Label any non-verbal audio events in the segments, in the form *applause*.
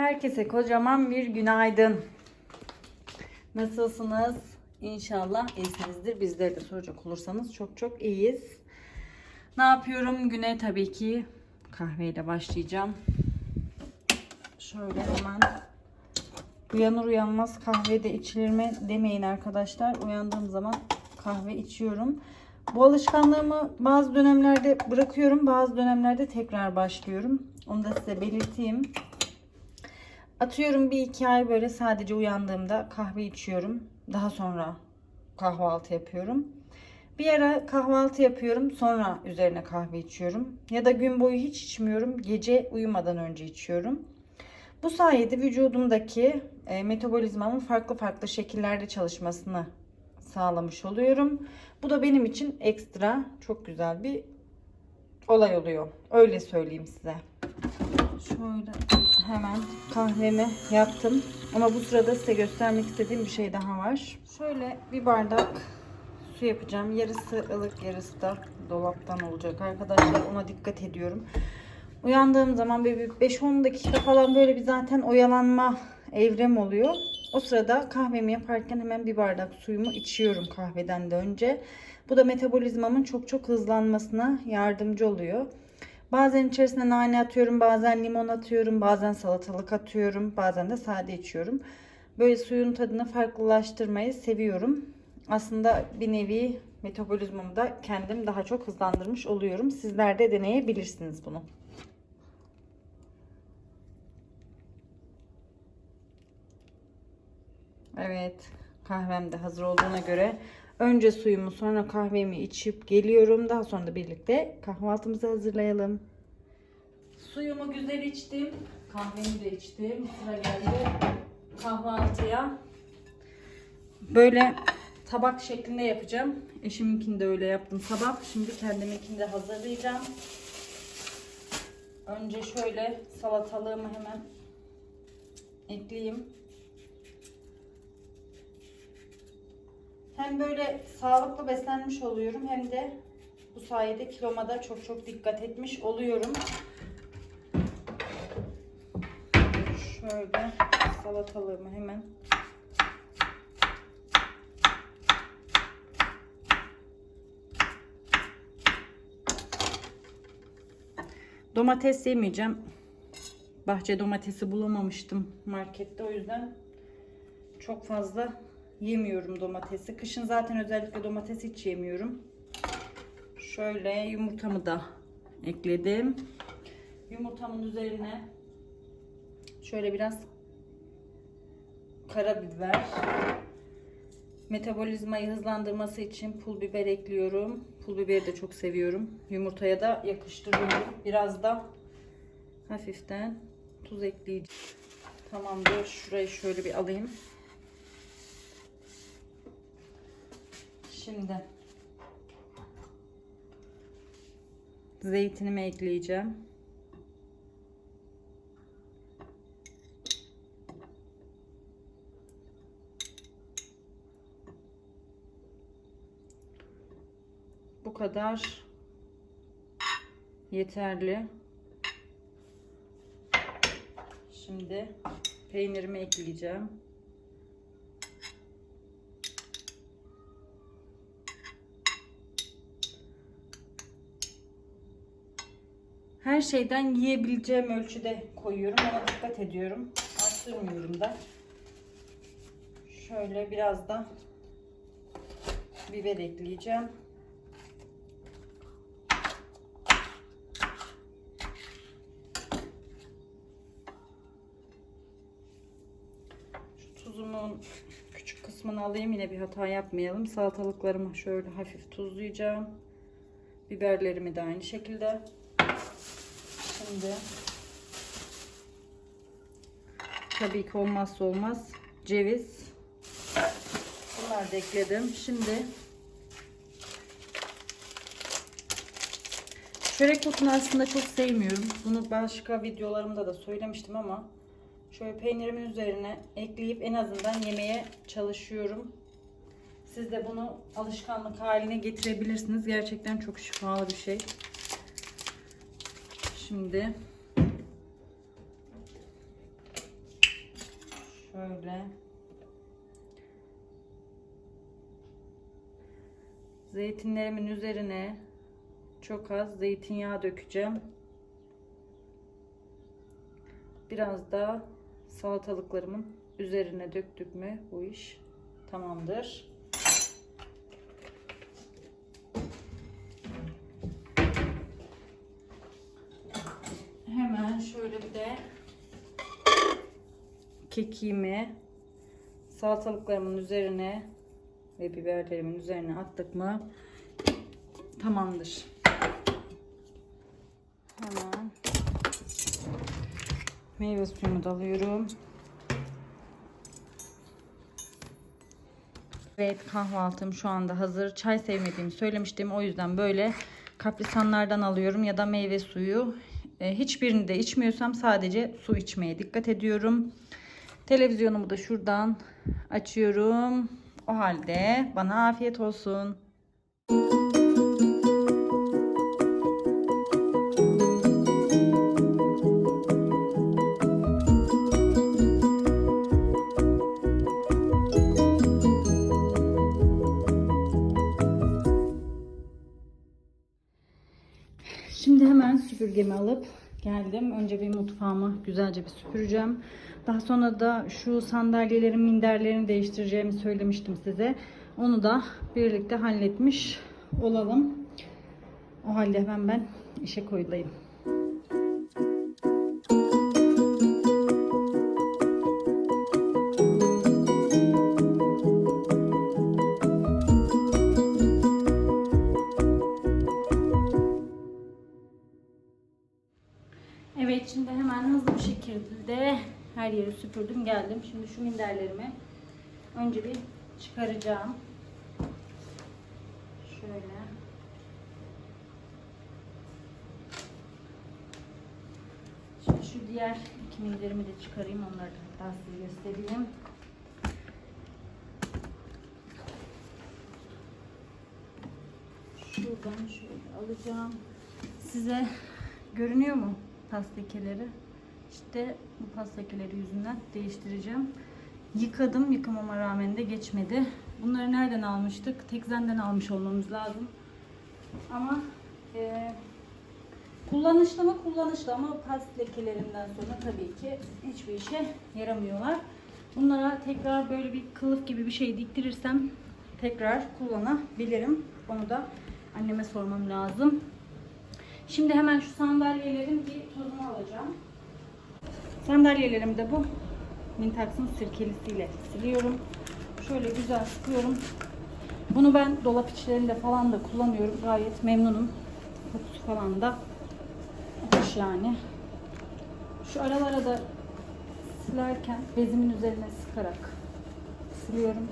Herkese kocaman bir günaydın. Nasılsınız? İnşallah iyisinizdir. Bizleri de soracak olursanız çok çok iyiyiz. Ne yapıyorum? Güne tabii ki kahveyle başlayacağım. Şöyle hemen uyanır uyanmaz kahve de içilir mi demeyin arkadaşlar. Uyandığım zaman kahve içiyorum. Bu alışkanlığımı bazı dönemlerde bırakıyorum. Bazı dönemlerde tekrar başlıyorum. Onu da size belirteyim. Atıyorum bir iki ay böyle sadece uyandığımda kahve içiyorum. Daha sonra kahvaltı yapıyorum. Bir ara kahvaltı yapıyorum. Sonra üzerine kahve içiyorum. Ya da gün boyu hiç içmiyorum. Gece uyumadan önce içiyorum. Bu sayede vücudumdaki e, metabolizmamın farklı farklı şekillerde çalışmasını sağlamış oluyorum. Bu da benim için ekstra çok güzel bir olay oluyor. Öyle söyleyeyim size. Şöyle hemen kahvemi yaptım. Ama bu sırada size göstermek istediğim bir şey daha var. Şöyle bir bardak su yapacağım. Yarısı ılık yarısı da dolaptan olacak arkadaşlar. Ona dikkat ediyorum. Uyandığım zaman bir 5-10 dakika falan böyle bir zaten oyalanma evrem oluyor. O sırada kahvemi yaparken hemen bir bardak suyumu içiyorum kahveden de önce. Bu da metabolizmamın çok çok hızlanmasına yardımcı oluyor. Bazen içerisine nane atıyorum, bazen limon atıyorum, bazen salatalık atıyorum, bazen de sade içiyorum. Böyle suyun tadını farklılaştırmayı seviyorum. Aslında bir nevi metabolizmamı da kendim daha çok hızlandırmış oluyorum. Sizler de deneyebilirsiniz bunu. Evet, kahvem de hazır olduğuna göre önce suyumu sonra kahvemi içip geliyorum. Daha sonra da birlikte kahvaltımızı hazırlayalım. Suyumu güzel içtim. Kahvemi de içtim. Sıra geldi kahvaltıya. Böyle tabak şeklinde yapacağım. Eşiminkini de öyle yaptım sabah. Şimdi kendiminkini de hazırlayacağım. Önce şöyle salatalığımı hemen ekleyeyim. Hem böyle sağlıklı beslenmiş oluyorum hem de bu sayede kiloma da çok çok dikkat etmiş oluyorum. Şöyle salatalığımı hemen Domates yemeyeceğim. Bahçe domatesi bulamamıştım markette. O yüzden çok fazla yemiyorum domatesi. Kışın zaten özellikle domates hiç yemiyorum. Şöyle yumurtamı da ekledim. Yumurtamın üzerine şöyle biraz karabiber metabolizmayı hızlandırması için pul biber ekliyorum. Pul biberi de çok seviyorum. Yumurtaya da yakıştırıyorum. Biraz da hafiften tuz ekleyeceğim. Tamamdır. Şurayı şöyle bir alayım. Şimdi zeytinimi ekleyeceğim. Bu kadar yeterli. Şimdi peynirimi ekleyeceğim. Her şeyden yiyebileceğim ölçüde koyuyorum. Ona dikkat ediyorum. Arttırmıyorum da. Şöyle biraz da biber ekleyeceğim. Şu tuzumun küçük kısmını alayım. Yine bir hata yapmayalım. Salatalıklarımı şöyle hafif tuzlayacağım. Biberlerimi de aynı şekilde. Şimdi tabii ki olmazsa olmaz ceviz. Bunları da ekledim. Şimdi çörek otunu aslında çok sevmiyorum. Bunu başka videolarımda da söylemiştim ama şöyle peynirimin üzerine ekleyip en azından yemeye çalışıyorum. Siz de bunu alışkanlık haline getirebilirsiniz. Gerçekten çok şifalı bir şey. Şimdi Şöyle. Zeytinlerimin üzerine çok az zeytinyağı dökeceğim. Biraz da salatalıklarımın üzerine döktük mü bu iş tamamdır. Şöyle bir de kekiğimi salatalıklarımın üzerine ve biberlerimin üzerine attık mı tamamdır. Hemen meyve suyumu da alıyorum. Evet kahvaltım şu anda hazır. Çay sevmediğimi söylemiştim. O yüzden böyle kaprisanlardan alıyorum ya da meyve suyu. E, hiçbirini de içmiyorsam sadece su içmeye dikkat ediyorum. Televizyonumu da şuradan açıyorum. O halde bana afiyet olsun. Şimdi süpürgemi alıp geldim. Önce bir mutfağımı güzelce bir süpüreceğim. Daha sonra da şu sandalyelerin minderlerini değiştireceğimi söylemiştim size. Onu da birlikte halletmiş olalım. O halde hemen ben işe koyulayım. Yeri süpürdüm geldim. Şimdi şu minderlerimi önce bir çıkaracağım. Şöyle. Şimdi şu diğer iki minderimi de çıkarayım. Onları da size göstereyim. Şuradan şöyle alacağım. Size görünüyor mu pas lekeleri? İşte bu pas lekeleri yüzünden değiştireceğim. Yıkadım. Yıkamama rağmen de geçmedi. Bunları nereden almıştık? Tekzen'den almış olmamız lazım. Ama e, kullanışlı mı? Kullanışlı ama pas lekelerinden sonra tabii ki hiçbir işe yaramıyorlar. Bunlara tekrar böyle bir kılıf gibi bir şey diktirirsem tekrar kullanabilirim. Onu da anneme sormam lazım. Şimdi hemen şu sandalyelerin bir tozunu alacağım. Sandalyelerim de bu Mintax'ın sirkelisiyle siliyorum. Şöyle güzel sıkıyorum. Bunu ben dolap içlerinde falan da kullanıyorum. Gayet memnunum. Kokusu falan da hoş yani. Şu aralara da silerken bezimin üzerine sıkarak siliyorum.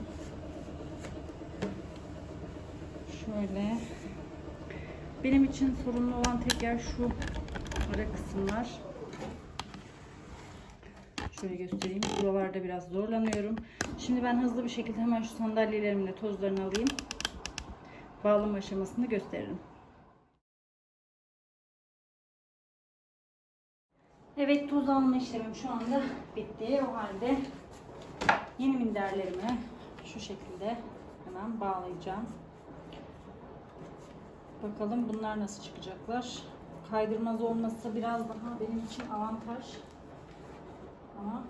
Şöyle. Benim için sorunlu olan tek yer şu ara kısımlar. Şöyle göstereyim. Buralarda biraz zorlanıyorum. Şimdi ben hızlı bir şekilde hemen şu sandalyelerimin de tozlarını alayım. Bağlama aşamasını gösteririm. Evet toz alma işlemim şu anda bitti. O halde yeni minderlerimi şu şekilde hemen bağlayacağım. Bakalım bunlar nasıl çıkacaklar. Kaydırmaz olması biraz daha benim için avantaj. Ama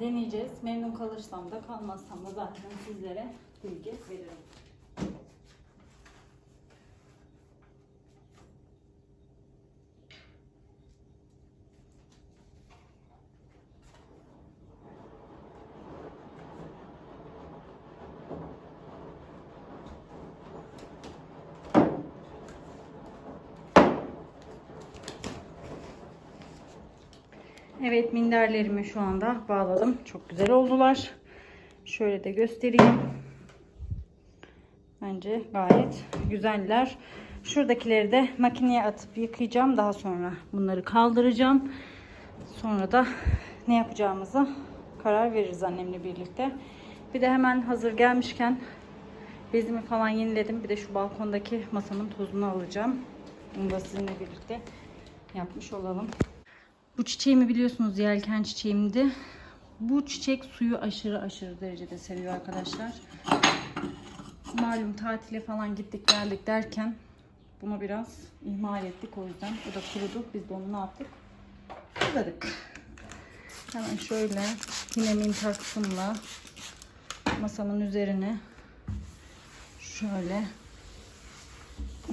deneyeceğiz. Memnun kalırsam da kalmazsam da zaten sizlere bilgi veririm. Evet minderlerimi şu anda bağladım. Çok güzel oldular. Şöyle de göstereyim. Bence gayet güzeller. Şuradakileri de makineye atıp yıkayacağım. Daha sonra bunları kaldıracağım. Sonra da ne yapacağımızı karar veririz annemle birlikte. Bir de hemen hazır gelmişken bezimi falan yeniledim. Bir de şu balkondaki masamın tozunu alacağım. Bunu da sizinle birlikte yapmış olalım. Bu çiçeğimi biliyorsunuz yelken çiçeğimdi. Bu çiçek suyu aşırı aşırı derecede seviyor arkadaşlar. Malum tatile falan gittik geldik derken bunu biraz ihmal ettik o yüzden. O da kurudu. Biz de onu ne yaptık? Suladık. Hemen şöyle yine mintaksımla masamın üzerine şöyle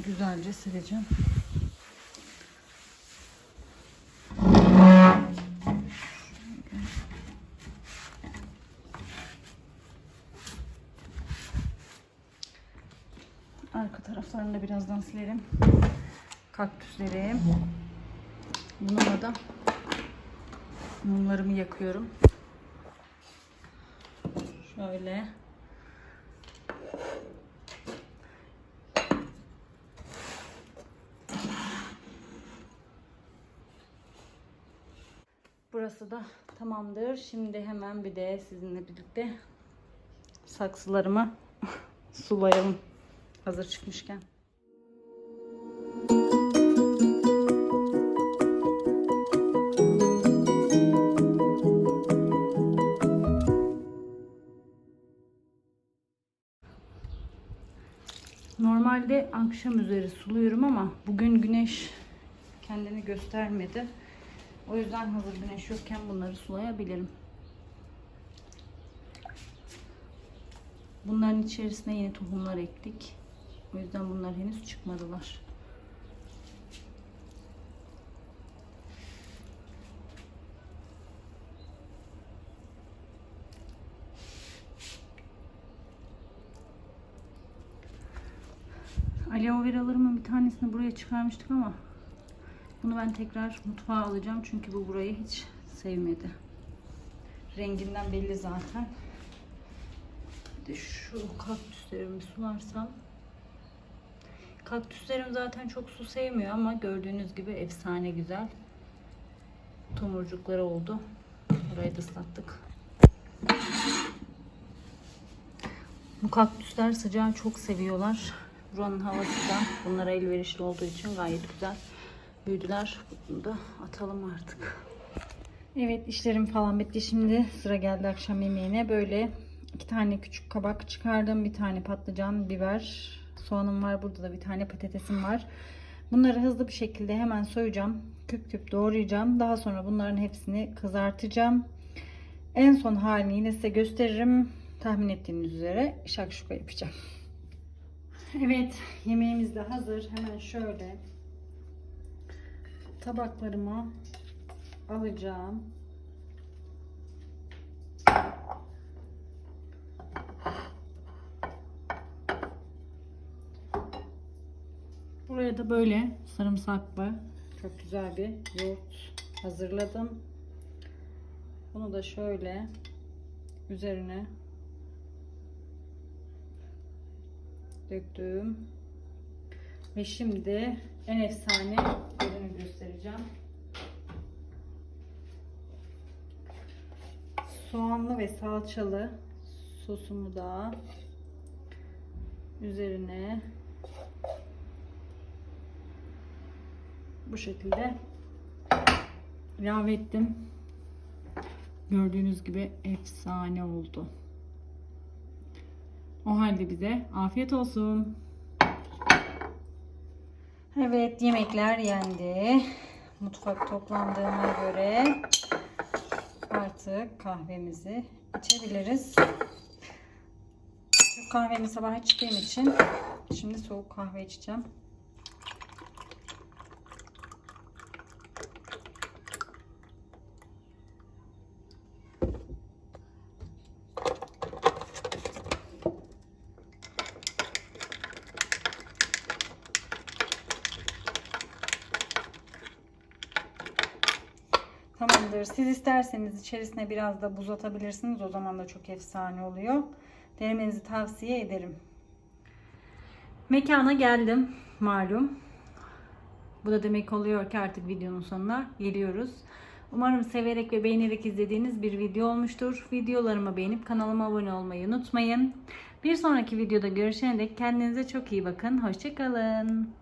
güzelce sileceğim. Taraflarını da birazdan silerim. Kaktüsleri. Bununla da mumlarımı yakıyorum. Şöyle. Burası da tamamdır. Şimdi hemen bir de sizinle birlikte saksılarımı *laughs* sulayalım. Hazır çıkmışken. Normalde akşam üzeri suluyorum ama bugün güneş kendini göstermedi. O yüzden hazır güneş yokken bunları sulayabilirim. Bunların içerisine yeni tohumlar ektik. O yüzden bunlar henüz çıkmadılar. Aloe veralarımın bir tanesini buraya çıkarmıştık ama bunu ben tekrar mutfağa alacağım çünkü bu burayı hiç sevmedi. Renginden belli zaten. Bir de şu kaktüslerimi sularsam. Kaktüslerim zaten çok su sevmiyor ama gördüğünüz gibi efsane güzel. Tomurcukları oldu. Burayı da ıslattık. Bu kaktüsler sıcağı çok seviyorlar. Buranın havası da bunlara elverişli olduğu için gayet güzel büyüdüler. Bunu da atalım artık. Evet işlerim falan bitti. Şimdi sıra geldi akşam yemeğine. Böyle iki tane küçük kabak çıkardım. Bir tane patlıcan, biber, soğanım var. Burada da bir tane patatesim var. Bunları hızlı bir şekilde hemen soyacağım. Küp küp doğrayacağım. Daha sonra bunların hepsini kızartacağım. En son halini yine size gösteririm. Tahmin ettiğiniz üzere şakşuka yapacağım. Evet yemeğimiz de hazır. Hemen şöyle tabaklarıma alacağım. Buraya da böyle sarımsaklı çok güzel bir yoğurt hazırladım. Bunu da şöyle üzerine döktüm. Ve şimdi en efsane ürünü göstereceğim. Soğanlı ve salçalı sosumu da üzerine bu şekilde ilave ettim. Gördüğünüz gibi efsane oldu. O halde bize afiyet olsun. Evet yemekler yendi. Mutfak toplandığına göre artık kahvemizi içebiliriz. Türk kahvemi sabah içtiğim için şimdi soğuk kahve içeceğim. Tamamdır. Siz isterseniz içerisine biraz da buz atabilirsiniz. O zaman da çok efsane oluyor. Denemenizi tavsiye ederim. Mekana geldim malum. Bu da demek oluyor ki artık videonun sonuna geliyoruz. Umarım severek ve beğenerek izlediğiniz bir video olmuştur. Videolarımı beğenip kanalıma abone olmayı unutmayın. Bir sonraki videoda görüşene dek kendinize çok iyi bakın. Hoşçakalın.